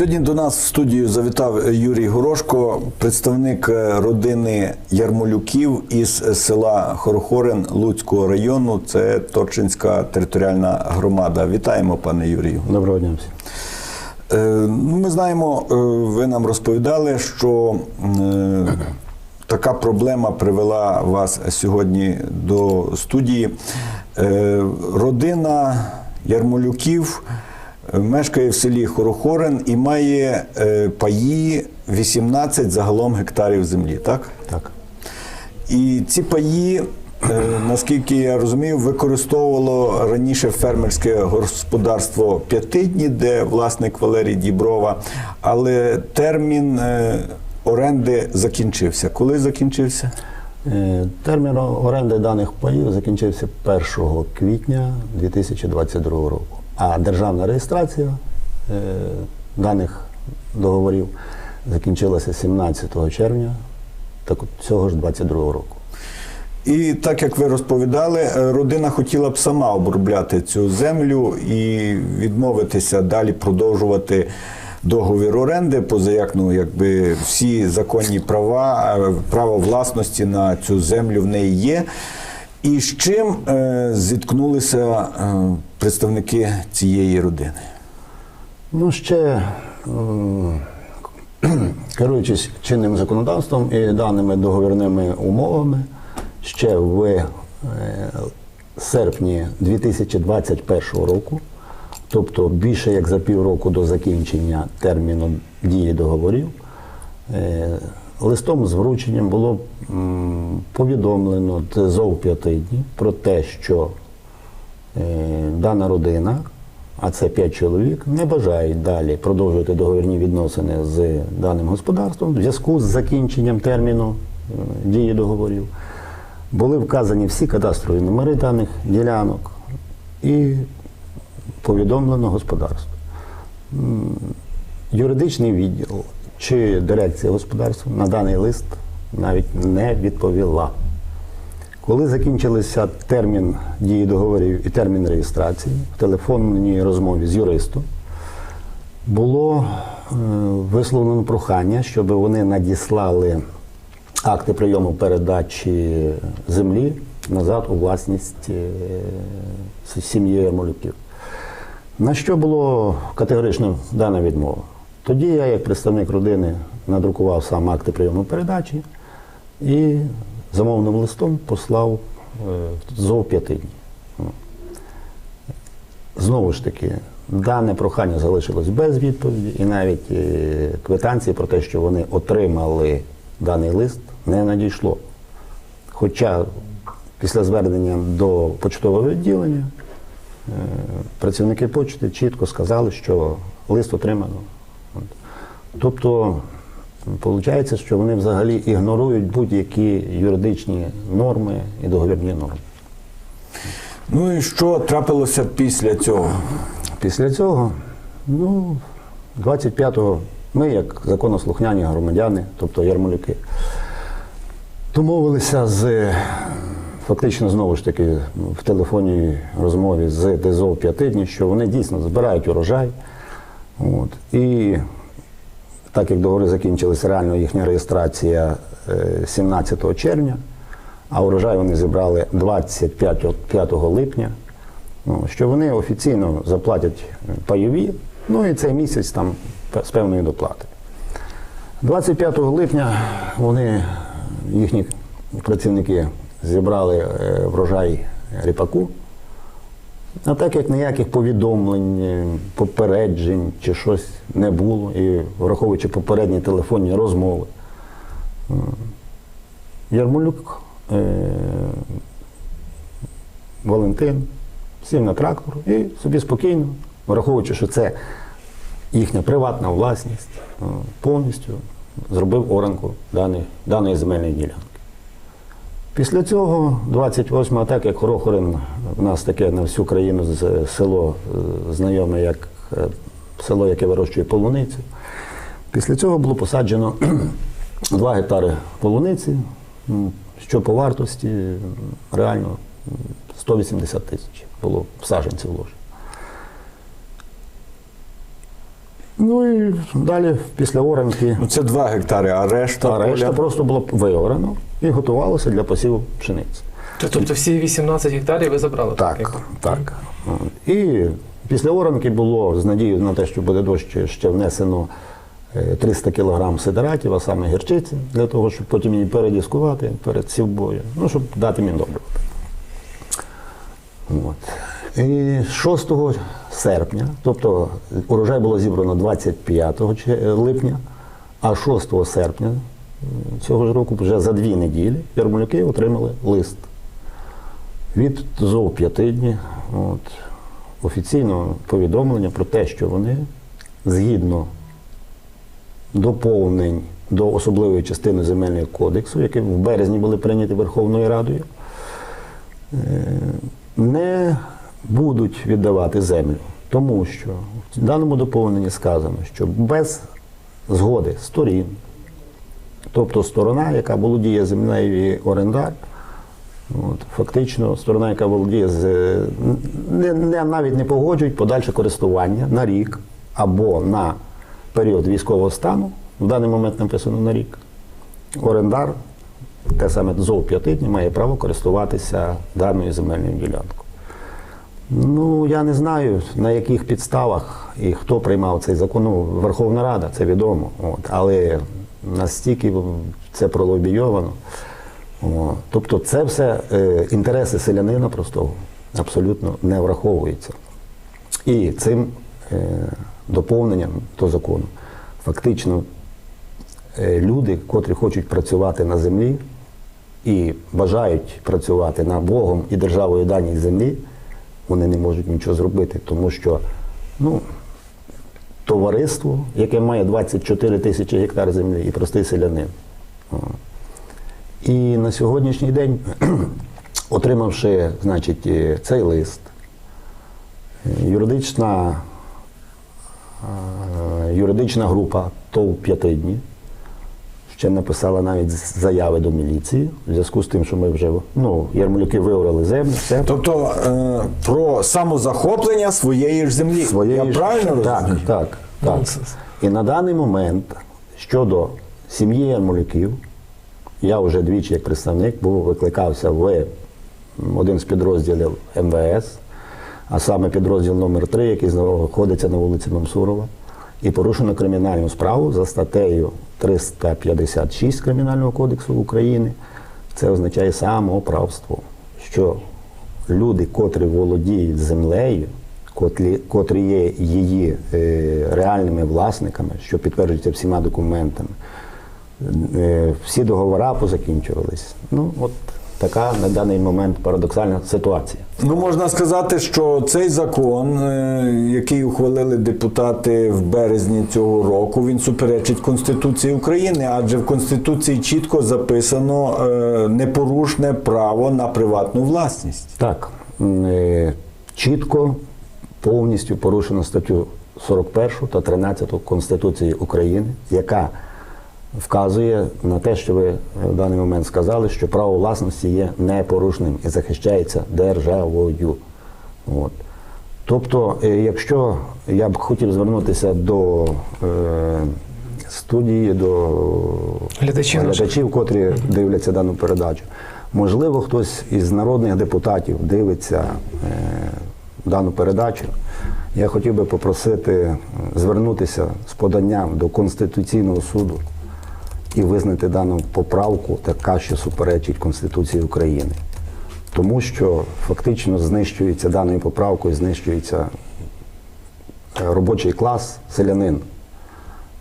Сьогодні до нас в студію завітав Юрій Горошко, представник е, родини Ярмолюків із села Хорохорин Луцького району. Це Торчинська територіальна громада. Вітаємо, пане Юрію. Доброго дня всім. Е, ну, Ми знаємо, е, ви нам розповідали, що е, така проблема привела вас сьогодні до студії. Е, Родина Ярмолюків е, мешкає в селі Хорохорин і має е, паї 18 загалом гектарів землі, так? Так. І ці паї, е, наскільки я розумію, використовувало раніше фермерське господарство П'ятидні, де власник Валерій Діброва, але термін е, оренди закінчився. Коли закінчився? Термін оренди даних паїв закінчився 1 квітня 2022 року. А державна реєстрація е, даних договорів закінчилася 17 червня так цього ж 2022 року. І так як ви розповідали, е, родина хотіла б сама обробляти цю землю і відмовитися далі продовжувати договір оренди, поза як ну, якби всі законні права, е, право власності на цю землю в неї є. І з чим е, зіткнулися е, представники цієї родини? Ну, ще м, керуючись чинним законодавством і даними договірними умовами, ще в е, серпні 2021 року, тобто більше як за півроку до закінчення терміну дії договорів, е, листом з врученням було повідомлено ТЗОВ П'ятидні про те, що е, дана родина, а це 5 чоловік, не бажають далі продовжувати договірні відносини з даним господарством в зв'язку з закінченням терміну е, дії договорів. Були вказані всі кадастрові номери даних ділянок і повідомлено господарство. Юридичний відділ чи дирекція господарства на даний лист навіть не відповіла. Коли закінчилися термін дії договорів і термін реєстрації в телефонній розмові з юристом, було е, висловлено прохання, щоб вони надіслали акти прийому передачі землі назад у власність е, сім'ї Ярмолюків. На що було категорично дана відмова? Тоді я, як представник родини, надрукував сам акти прийому передачі і замовним листом послав е, ЗОВ п'ятидні. Знову ж таки, дане прохання залишилось без відповіді, і навіть е, квитанції про те, що вони отримали даний лист, не надійшло. Хоча після звернення до почтового відділення е, працівники почти чітко сказали, що лист отримано. Тобто, виходить, що вони взагалі ігнорують будь-які юридичні норми і договірні норми. Ну і що трапилося після цього? Після цього, ну, 25-го, ми, як законослухняні громадяни, тобто ярмолюки, домовилися з фактично знову ж таки в телефонній розмові з ДЗО П'ятидні, що вони дійсно збирають урожай. От. І так як договори закінчилися, реально їхня реєстрація е, 17 червня, а урожай вони зібрали 25 5 липня, ну, що вони офіційно заплатять пайові, ну і цей місяць там з певної доплати. 25 липня вони, їхні працівники, зібрали е, врожай ріпаку. А так як ніяких повідомлень, попереджень чи щось не було, і враховуючи попередні телефонні розмови, Ярмолюк е, Валентин сів на трактор і собі спокійно, враховуючи, що це їхня приватна власність, е, повністю зробив оранку даної, даної земельної ділянки. Після цього, 28-го, так як Хорохорин, в нас таке на всю країну село е, знайоме як е, село, яке вирощує полуницю. Після цього було посаджено 2 гектари полуниці, що по вартості реально 180 тисяч було в саджанці вложено. Ну і далі, після оранки, Ну, це 2 гектари, а решта, а решта поля? просто було виорано і готувалося для посіву пшениці. Тобто всі 18 гектарів ви забрали? Так, якби? так. І після оранки було з надією на те, що буде дощ, ще внесено е, 300 кг сидератів, а саме гірчиці, для того, щоб потім її передіскувати перед сівбою, ну, щоб дати міндобрив. От. І 6 серпня, тобто урожай було зібрано 25 липня, а 6 серпня цього ж року, вже за дві неділі, ярмолюки отримали лист. Від ЗОВ п'ятидні от, офіційного повідомлення про те, що вони згідно доповнень до особливої частини земельного кодексу, які в березні були прийняті Верховною Радою, е, не будуть віддавати землю, тому що в даному доповненні сказано, що без згоди сторін, тобто сторона, яка володіє землею і орендар, От, фактично, сторона, яка володіє з не, не навіть не погоджують подальше користування на рік або на період військового стану. В даний момент написано на рік. Орендар, те саме ЗОВ п'ятидні, має право користуватися даною земельною ділянкою. Ну, я не знаю, на яких підставах і хто приймав цей закон. Ну, Верховна Рада, це відомо. От, але настільки це пролобійовано. Тобто це все е, інтереси селянина простого абсолютно не враховуються. І цим е, доповненням до закону фактично е, люди, котрі хочуть працювати на землі і бажають працювати на Богом і державою даній землі, вони не можуть нічого зробити, тому що ну, товариство, яке має 24 тисячі гектар землі, і простий селянин. І на сьогоднішній день, отримавши значить, е, цей лист, е, юридична, е, юридична група ТОВ п'ятидні ще написала навіть заяви до міліції в зв'язку з тим, що ми вже ну, ярмолюки виорали землю, все. Тобто е, про самозахоплення своєї ж землі. Своєї Я ж- правильно так, розумію? так, так. Нонсенс. І на даний момент щодо сім'ї Ярмолюків, я вже двічі як представник був викликався в один з підрозділів МВС, а саме підрозділ номер 3 який знаходиться на вулиці Мамсурова, і порушено кримінальну справу за статтею 356 Кримінального кодексу України. Це означає самоправство, що люди, котрі володіють землею, котрі, котрі є її е, реальними власниками, що підтверджується всіма документами, е, всі договори позакінчувались. Ну, от така на даний момент парадоксальна ситуація. Ну, можна сказати, що цей закон, е, який ухвалили депутати в березні цього року, він суперечить Конституції України, адже в Конституції чітко записано е, непорушне право на приватну власність. Так, е, чітко, повністю порушено статтю 41 та 13 Конституції України, яка вказує на те, що ви в даний момент сказали, що право власності є непорушним і захищається державою. От. Тобто, е, якщо я б хотів звернутися до е, студії, до Глядачів глядачів, котрі дивляться дану передачу. Можливо, хтось із народних депутатів дивиться е, дану передачу. Я хотів би попросити е, звернутися з поданням до Конституційного суду і визнати дану поправку така, що суперечить Конституції України. Тому що фактично знищується даною поправкою, знищується е, робочий клас, селянин,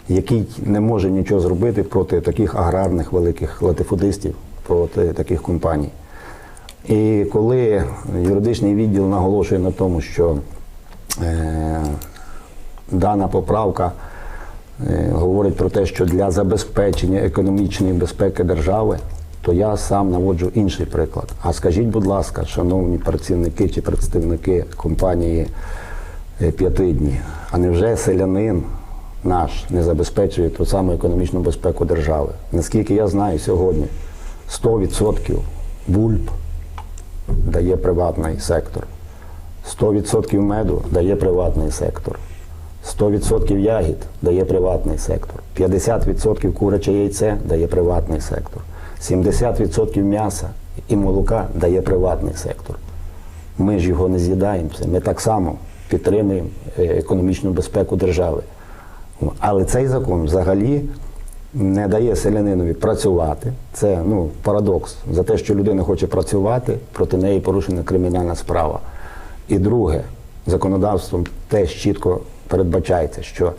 який не може нічого зробити проти таких аграрних великих латифудистів, проти таких компаній. І коли юридичний відділ наголошує на тому, що е, дана поправка говорить про те, що для забезпечення економічної безпеки держави, то я сам наводжу інший приклад. А скажіть, будь ласка, шановні працівники чи представники компанії е, п'ятидні, а невже селянин наш не забезпечує ту саму економічну безпеку держави? Наскільки я знаю сьогодні, 100% бульб дає приватний сектор. 100% меду дає приватний сектор. 100% ягід дає приватний сектор, 50% куряче яйце дає приватний сектор, 70% м'яса і молока дає приватний сектор. Ми ж його не з'їдаємо. Ми так само підтримуємо е, економічну безпеку держави. Але цей закон взагалі не дає селянинові працювати. Це ну, парадокс. За те, що людина хоче працювати, проти неї порушена кримінальна справа. І друге, законодавством теж чітко передбачається, що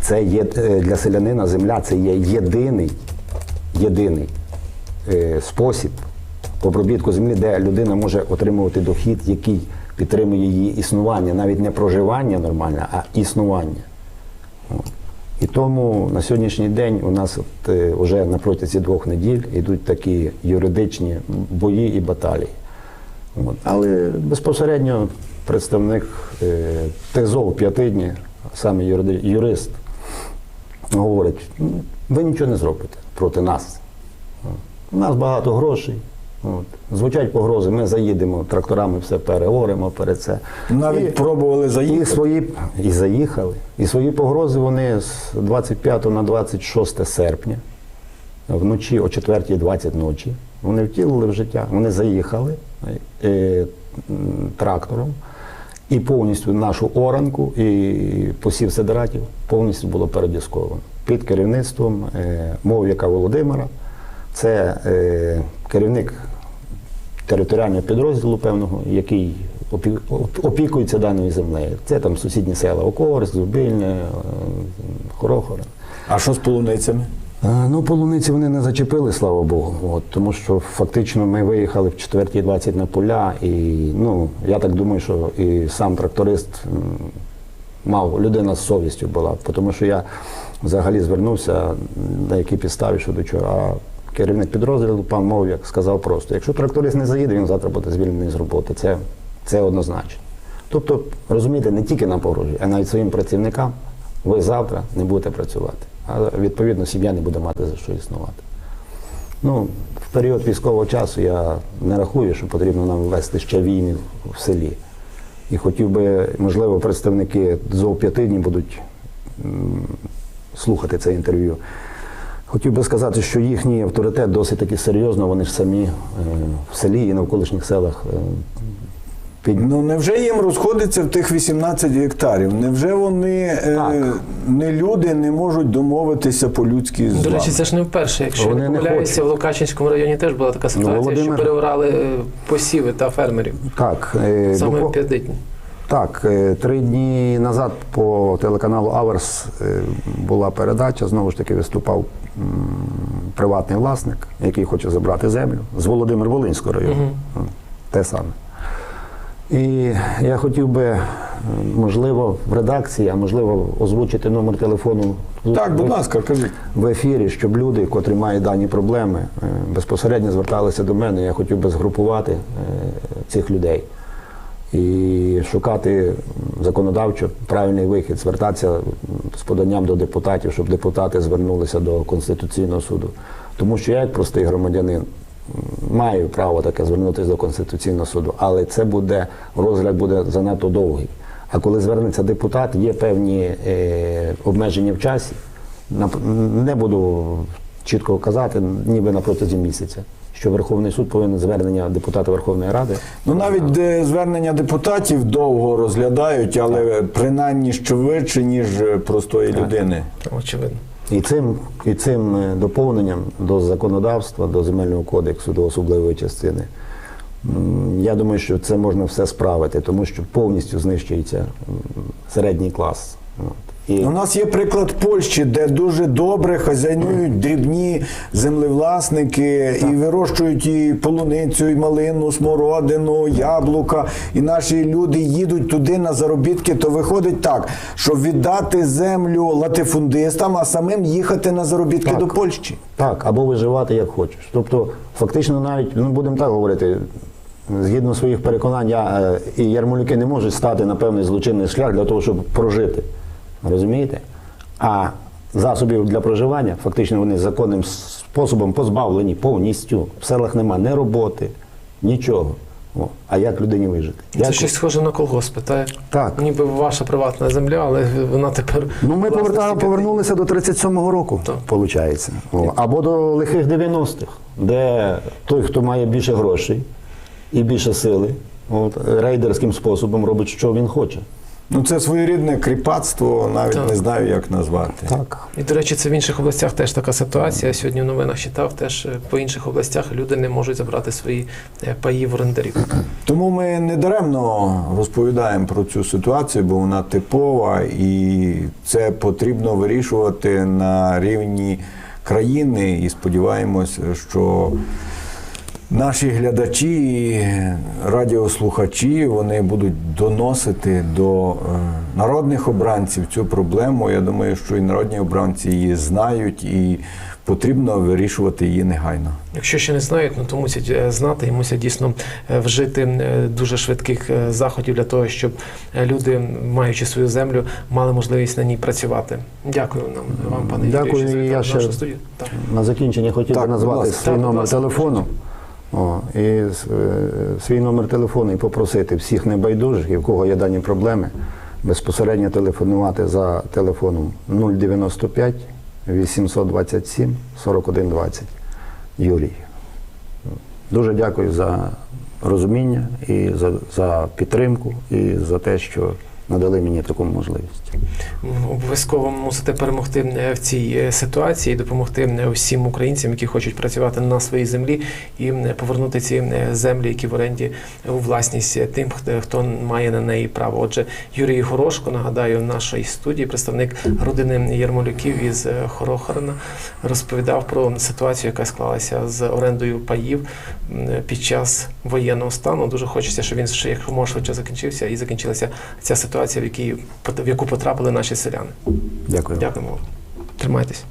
це є е, для селянина земля це є єдиний, єдиний е, спосіб обробітку землі, де людина може отримувати дохід, який підтримує її існування, навіть не проживання нормальне, а існування. І тому на сьогоднішній день у нас от, е, вже на протязі двох неділь йдуть такі юридичні бої і баталії. От. Але безпосередньо представник е, ТЗОВ П'ятидні, саме юрист, говорить, «Ну, ви нічого не зробите проти нас. У нас багато грошей. От. Звучать погрози, ми заїдемо тракторами, все переоремо перед це. Навіть І- пробували і заїхати. свої і заїхали. І свої погрози вони з 25 на 26 серпня, вночі о 4.20 ночі, вони втілили в життя. Вони заїхали е, трактором, і повністю нашу оранку і посів сидератів повністю було передісковано. Під керівництвом е, Мов'яка Володимира. Це е, керівник територіального підрозділу певного, який опі- опікується даною землею. Це там сусідні села Окорськ, Зубильне, е, А що з полуницями? Е, Ну, полуниці вони не зачепили, слава Богу. От, тому що фактично ми виїхали в 4.20 на поля, і ну, я так думаю, що і сам тракторист мав людина з совістю була, тому що я взагалі звернувся на якій підставі, що до чого. А керівник підрозділу, пан Мов'як, сказав просто: якщо тракторист не заїде, він завтра буде звільнений з роботи. Це, це однозначно. Тобто, розумієте, не тільки нам погрожує, а навіть своїм працівникам ви завтра не будете працювати. А відповідно сім'я не буде мати за що існувати. Ну, в період військового часу я не рахую, що потрібно нам ввести ще війни в селі. І хотів би, можливо, представники ЗОВ п'ятидні будуть слухати це інтерв'ю. Хотів би сказати, що їхній авторитет досить таки серйозно, вони ж самі е, в селі і навколишніх селах е, під, Ну невже їм розходиться в тих 18 гектарів? Невже вони е, не люди не можуть домовитися по-людськи з До речі, це ж не вперше. Якщо Вони не не помиляюся, в Лукачинському районі теж була така ситуація, Володимир- що переорали е, посіви та фермерів. Так, е, Саме доко- п'ятидні. Так, е, три дні назад по телеканалу Аверс е, була передача. Знову ж таки виступав приватний власник, який хоче забрати землю з Володимир Волинського району. М, Те саме. І я хотів би, е, можливо, в редакції, а можливо, озвучити номер телефону Так, будь ласка, кажіть. в ефірі, щоб люди, котрі мають дані проблеми, е, безпосередньо зверталися до мене. Я хотів би згрупувати е, цих людей і шукати законодавчо правильний вихід, звертатися з поданням до депутатів, щоб депутати звернулися до Конституційного суду. Тому що я, як простий громадянин, маю право таке звернутися до Конституційного суду, але це буде розгляд буде занадто довгий. А коли звернеться депутат, є певні е, обмеження в часі. Не буду чітко казати, ніби на протязі місяця, що Верховний суд повинен звернення депутата Верховної Ради. Ну навіть де звернення депутатів довго розглядають, але принаймні швидше, ніж е, простої людини. Очевидно. І цим, і цим е, доповненням до законодавства, до земельного кодексу, до особливої частини, я думаю, що це можна все справити, тому що повністю знищується середній клас. І У нас є приклад Польщі, де дуже добре хазяйнують дрібні землевласники і вирощують і полуницю, і малину, смородину, яблука. І наші люди їдуть туди на заробітки. То виходить так, що віддати землю латифундистам, а самим їхати на заробітки Так. до Польщі. Так, або виживати як хочеш. Тобто, фактично, навіть ну будемо так говорити. Згідно своїх переконань, я е, і ярмолюки не можуть стати на певний злочинний шлях для того, щоб прожити. Розумієте? А засобів для проживання фактично вони законним способом позбавлені повністю. В селах нема ні роботи, нічого. О, а як людині вижити? Це Як- щось схоже на колгоспи, та Так. ніби ваша приватна земля, але вона тепер. Ну, ми повертали, повернулися до 37-го року, виходить. Або до лихих 90-х, де той, хто має більше грошей і більше сили, от, рейдерським способом робить, що він хоче. Ну, це своєрідне кріпацтво, навіть Так. не знаю, як назвати. Так. І, до речі, це в інших областях теж така ситуація. Я Сьогодні в новинах читав, теж е, по інших областях люди не можуть забрати свої е, паї в орендарів. Тому ми не даремно розповідаємо про цю ситуацію, бо вона типова, і це потрібно вирішувати на рівні країни. І сподіваємось, що наші глядачі, і радіослухачі, вони будуть доносити до е, народних обранців цю проблему. Я думаю, що і народні обранці її знають, і потрібно вирішувати її негайно. Якщо ще не знають, ну то мусять е, знати і мусять дійсно е, вжити дуже швидких заходів для того, щоб люди, маючи свою землю, мали можливість на ній працювати. Дякую нам вам, пане Дякую, Юрію, що я нашу ще- студію. На закінчення хотів би назвати свій номер телефону. О, і е, свій номер телефону і попросити всіх небайдужих, і в кого є дані проблеми, безпосередньо телефонувати за телефоном 095 827 4120. Юрій. Дуже дякую за розуміння і за, за підтримку, і за те, що надали мені таку можливість. Обов'язково мусите перемогти е, в цій е, ситуації, допомогти е, всім українцям, які хочуть працювати на своїй землі, і е, повернути ці е, землі, які в оренді у власність е, тим, хто- має на неї право. Отже, Юрій Горошко, нагадаю, в нашій студії, представник родини Ярмолюків із е, Хорохорона, розповідав про ситуацію, яка склалася з орендою паїв під час воєнного стану. Дуже хочеться, щоб він ще якомога швидше закінчився і закінчилася ця ситуація, в, якій, в яку потрапили наші селяни. Дякую. Дякуємо. вам. Тримайтесь.